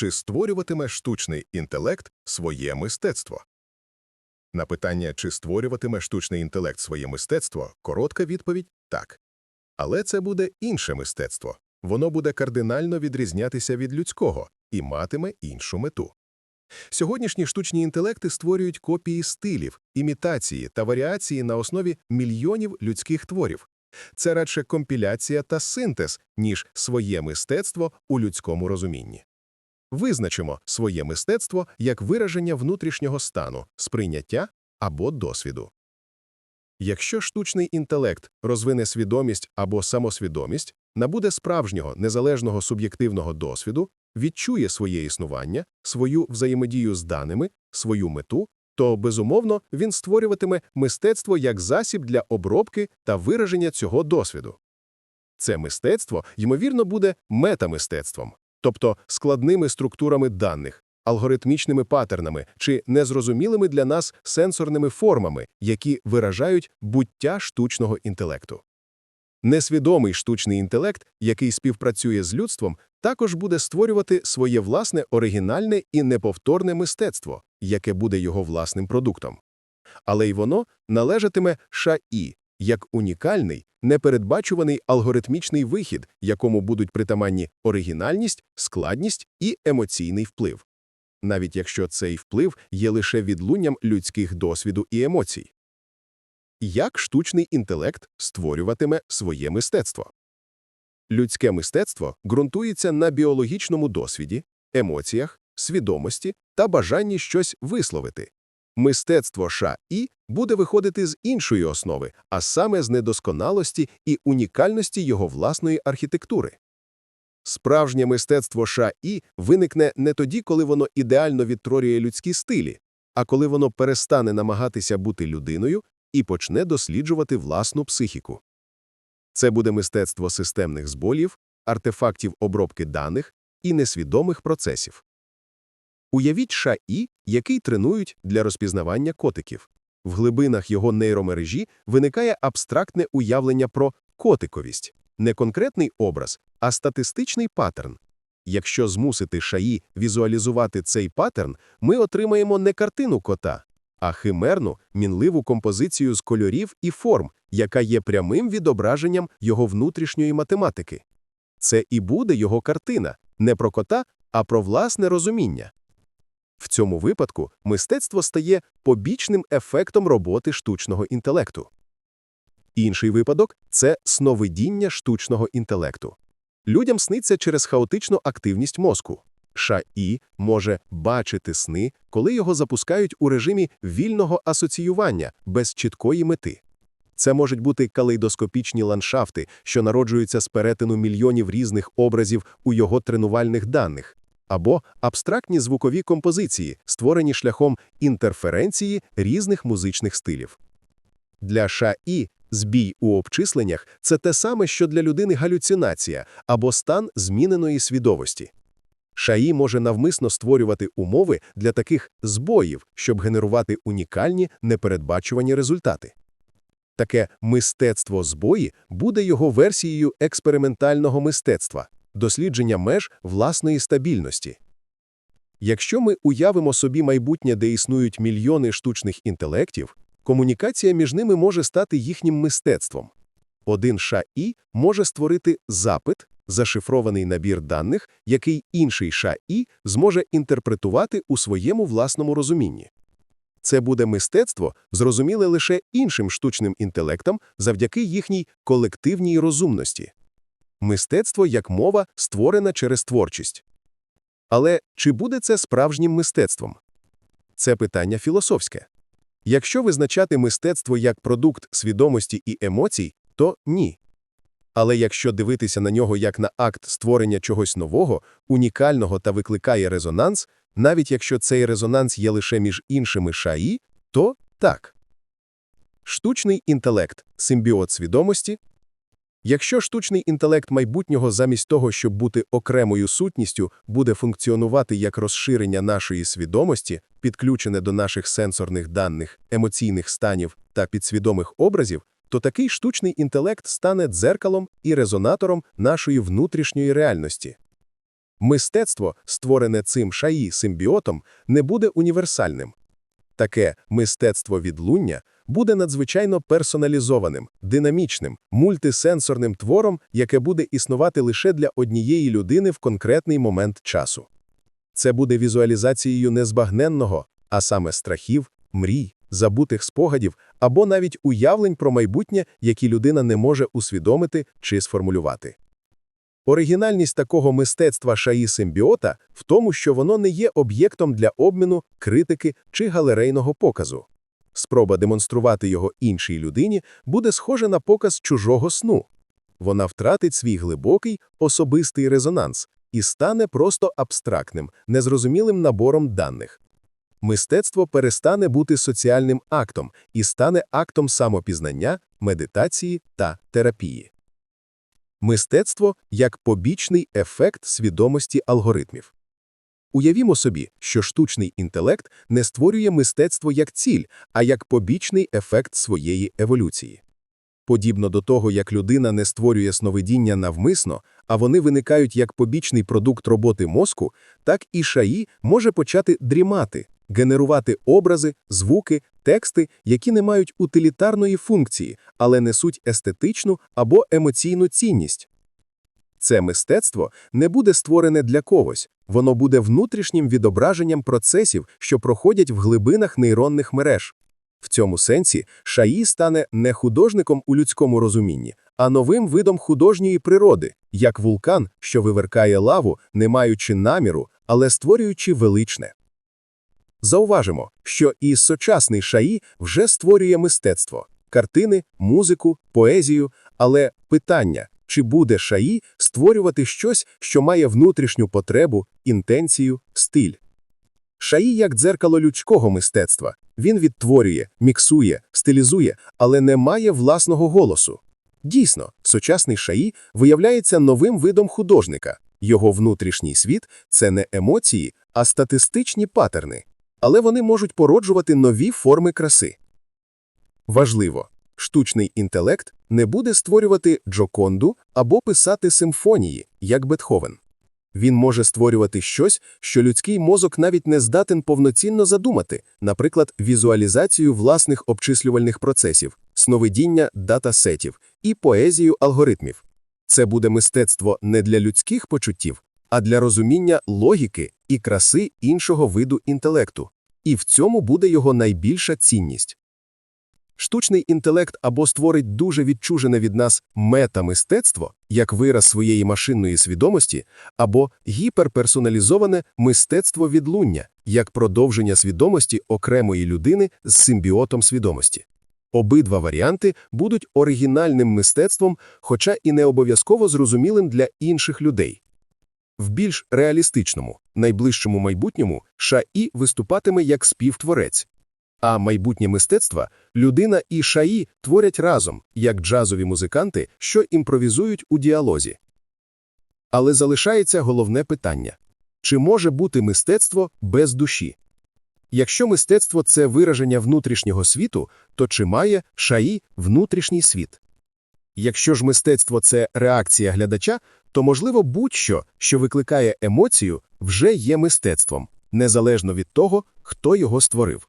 Чи створюватиме штучний інтелект своє мистецтво? На питання, чи створюватиме штучний інтелект своє мистецтво, коротка відповідь так. Але це буде інше мистецтво. Воно буде кардинально відрізнятися від людського і матиме іншу мету. Сьогоднішні штучні інтелекти створюють копії стилів, імітації та варіації на основі мільйонів людських творів. Це радше компіляція та синтез, ніж своє мистецтво у людському розумінні. Визначимо своє мистецтво як вираження внутрішнього стану, сприйняття або досвіду. Якщо штучний інтелект розвине свідомість або самосвідомість, набуде справжнього незалежного суб'єктивного досвіду, відчує своє існування, свою взаємодію з даними, свою мету, то, безумовно, він створюватиме мистецтво як засіб для обробки та вираження цього досвіду. Це мистецтво, ймовірно, буде метамистецтвом, тобто складними структурами даних, алгоритмічними паттернами чи незрозумілими для нас сенсорними формами, які виражають буття штучного інтелекту. Несвідомий штучний інтелект, який співпрацює з людством, також буде створювати своє власне оригінальне і неповторне мистецтво, яке буде його власним продуктом. Але й воно належатиме ШАІ як унікальний, непередбачуваний алгоритмічний вихід, якому будуть притаманні оригінальність, складність і емоційний вплив. Навіть якщо цей вплив є лише відлунням людських досвіду і емоцій. Як штучний інтелект створюватиме своє мистецтво? Людське мистецтво ґрунтується на біологічному досвіді, емоціях, свідомості та бажанні щось висловити. Мистецтво ШАІ буде виходити з іншої основи, а саме з недосконалості і унікальності його власної архітектури. Справжнє мистецтво ШАІ виникне не тоді, коли воно ідеально відтворює людські стилі, а коли воно перестане намагатися бути людиною і почне досліджувати власну психіку. Це буде мистецтво системних зболів, артефактів обробки даних і несвідомих процесів. Уявіть ШАІ, який тренують для розпізнавання котиків. В глибинах його нейромережі виникає абстрактне уявлення про котиковість, не конкретний образ, а статистичний паттерн. Якщо змусити ШАІ візуалізувати цей паттерн, ми отримаємо не картину кота, а химерну, мінливу композицію з кольорів і форм, яка є прямим відображенням його внутрішньої математики. Це і буде його картина, не про кота, а про власне розуміння. В цьому випадку мистецтво стає побічним ефектом роботи штучного інтелекту. Інший випадок це сновидіння штучного інтелекту. Людям сниться через хаотичну активність мозку. ШАІ може бачити сни, коли його запускають у режимі вільного асоціювання без чіткої мети. Це можуть бути калейдоскопічні ландшафти, що народжуються з перетину мільйонів різних образів у його тренувальних даних, або абстрактні звукові композиції, створені шляхом інтерференції різних музичних стилів. Для ШАІ збій у обчисленнях це те саме, що для людини галюцинація або стан зміненої свідомості. ШАІ може навмисно створювати умови для таких збоїв, щоб генерувати унікальні непередбачувані результати. Таке мистецтво збої буде його версією експериментального мистецтва, дослідження меж власної стабільності. Якщо ми уявимо собі майбутнє, де існують мільйони штучних інтелектів, комунікація між ними може стати їхнім мистецтвом. Один ШАІ може створити запит, зашифрований набір даних, який інший ШАІ зможе інтерпретувати у своєму власному розумінні. Це буде мистецтво, зрозуміле лише іншим штучним інтелектам завдяки їхній колективній розумності. Мистецтво як мова створена через творчість. Але чи буде це справжнім мистецтвом? Це питання філософське. Якщо визначати мистецтво як продукт свідомості і емоцій, то ні. Але якщо дивитися на нього як на акт створення чогось нового, унікального та викликає резонанс, навіть якщо цей резонанс є лише між іншими ШАІ, то так. Штучний інтелект симбіот свідомості. Якщо штучний інтелект майбутнього замість того, щоб бути окремою сутністю, буде функціонувати як розширення нашої свідомості, підключене до наших сенсорних даних, емоційних станів та підсвідомих образів, то такий штучний інтелект стане дзеркалом і резонатором нашої внутрішньої реальності. Мистецтво, створене цим шаї симбіотом, не буде універсальним. Таке мистецтво відлуння буде надзвичайно персоналізованим, динамічним, мультисенсорним твором, яке буде існувати лише для однієї людини в конкретний момент часу. Це буде візуалізацією не збагненного, а саме страхів, мрій, забутих спогадів або навіть уявлень про майбутнє, які людина не може усвідомити чи сформулювати. Оригінальність такого мистецтва шаї симбіота в тому, що воно не є об'єктом для обміну, критики чи галерейного показу. Спроба демонструвати його іншій людині буде схожа на показ чужого сну. Вона втратить свій глибокий, особистий резонанс і стане просто абстрактним, незрозумілим набором даних. Мистецтво перестане бути соціальним актом і стане актом самопізнання, медитації та терапії. Мистецтво як побічний ефект свідомості алгоритмів. Уявімо собі, що штучний інтелект не створює мистецтво як ціль, а як побічний ефект своєї еволюції. Подібно до того, як людина не створює сновидіння навмисно, а вони виникають як побічний продукт роботи мозку, так і шаї може почати дрімати, генерувати образи, звуки, тексти, які не мають утилітарної функції, але несуть естетичну або емоційну цінність. Це мистецтво не буде створене для когось, воно буде внутрішнім відображенням процесів, що проходять в глибинах нейронних мереж. В цьому сенсі шаї стане не художником у людському розумінні, а новим видом художньої природи, як вулкан, що виверкає лаву, не маючи наміру, але створюючи величне. Зауважимо, що і сучасний шаї вже створює мистецтво – картини, музику, поезію, але питання, чи буде шаї створювати щось, що має внутрішню потребу, інтенцію, стиль. Шаї як дзеркало людського мистецтва. Він відтворює, міксує, стилізує, але не має власного голосу. Дійсно, сучасний шаї виявляється новим видом художника. Його внутрішній світ – це не емоції, а статистичні патерни. Але вони можуть породжувати нові форми краси. Важливо, штучний інтелект не буде створювати Джоконду або писати симфонії, як Бетховен. Він може створювати щось, що людський мозок навіть не здатен повноцінно задумати, наприклад, візуалізацію власних обчислювальних процесів, сновидіння датасетів і поезію алгоритмів. Це буде мистецтво не для людських почуттів, а для розуміння логіки і краси іншого виду інтелекту. І в цьому буде його найбільша цінність. Штучний інтелект або створить дуже відчужене від нас метамистецтво, як вираз своєї машинної свідомості, або гіперперсоналізоване мистецтво відлуння, як продовження свідомості окремої людини з симбіотом свідомості. Обидва варіанти будуть оригінальним мистецтвом, хоча і не обов'язково зрозумілим для інших людей. В більш реалістичному, найближчому майбутньому ШАІ виступатиме як співтворець. А майбутнє мистецтва людина і шаї творять разом, як джазові музиканти, що імпровізують у діалозі. Але залишається головне питання чи може бути мистецтво без душі? Якщо мистецтво це вираження внутрішнього світу, то чи має шаї внутрішній світ? Якщо ж мистецтво це реакція глядача, то, можливо, будь-що, що викликає емоцію, вже є мистецтвом, незалежно від того, хто його створив.